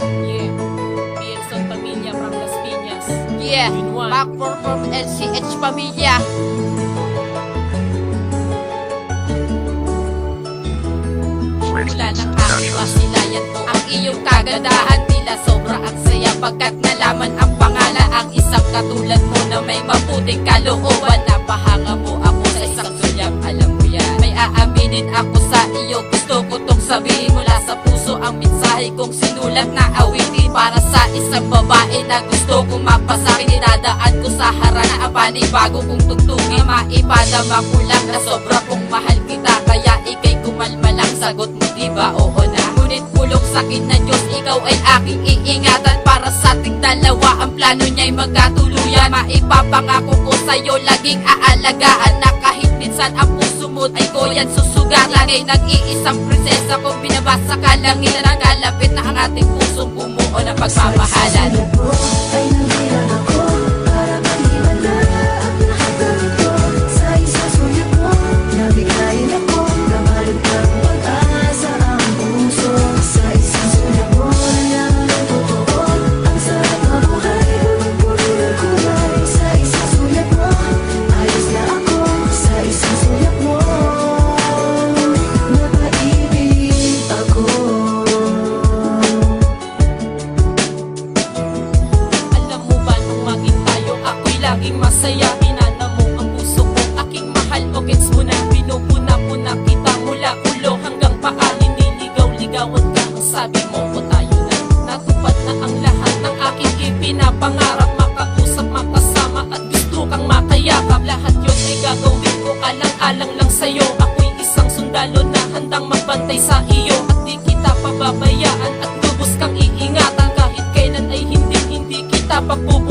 Yeah. Pienson Pamilya from Las Piñas. Yeah, back for from LCH Pamilya. Mula ng aking masilayan mo Ang iyong kagandahan tila sobra ang saya Pagkat nalaman ang pangalan Ang isang katulad mo na may maputing kalooban Napahanga mo ako sa isang sulyap Alam mo yan May aaminin ako sa iyo Gusto ko tong sabihin mula sa puso Ang mensahe kong sinulat na isang babae na gusto kong mapasakin Dinadaan ko sa harana. Ang panibago kong tugtugin Maipadama ko lang na sobra kong mahal kita. Kaya ikay kumalma lang Sagot mo diba oo na? Ngunit pulong sakin na Diyos Ikaw ay aking iingatan. Para sa ating dalawa Ang plano niya'y magkatuluyan. Maipapangako ko sa'yo Laging aalagaan na kahit minsan Ang puso mo ay koyan susugatan Lagay nag-iisang prinsesa Kung binabasa ka lang Nakalapit na ang ating pusong bumuo ng pagmamahalan laging masaya Inana mo ang puso ko aking mahal o gets mo na Pinupuna-puna kita mula ulo hanggang paa. Nililigaw-ligawan ka ang sabi mo. O tayo na Natupad na ang lahat ng aking ipinapangarap. Makausap, makasama at gusto kang makayakap. Lahat yun ay gagawin ko alang-alang lang sa'yo. Ako'y isang sundalo na handang magbantay sa iyo. At di kita pababayaan at lubos kang iingatan. Kahit kailan ay hindi hindi kita pagbubuhatan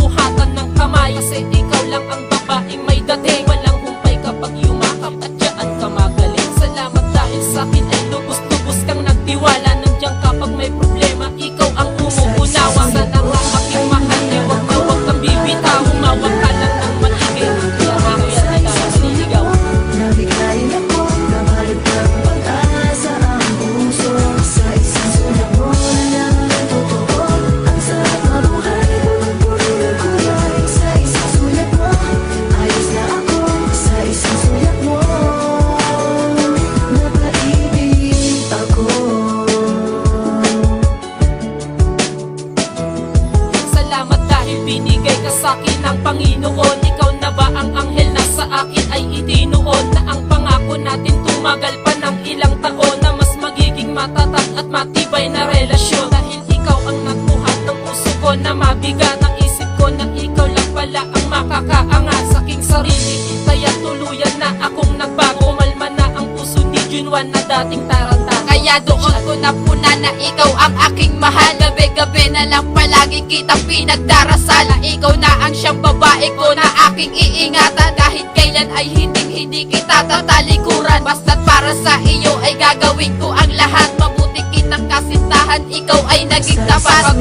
binigay ka sa akin ng Panginoon. Ikaw na ba ang anghel na sa akin ay itinuon? Na ang pangako natin tumagal pa ng ilang taon Na mas magiging matatag at matibay na relasyon. Dahil ikaw ang nagbuhat ng puso ko na mabigat. Ang isip ko na ikaw lang pala ang makakaangat. Sa aking sarili Kaya tuluyan na akong nagbago. Umalma na ang puso ni Junwan na dating taranta. Kaya doon ko na puna na ikaw ang aking mahal. Gabi-gabi na lang palagi kitang pinagdarasal Na ikaw na ang siyang babae ko na aking iingatan. Kahit kailan ay hindi hindi kita tatalikuran. Basta't para sa iyo ay gagawin ko ang lahat. Mabuti kitang kasintahan, ikaw ay naging tapat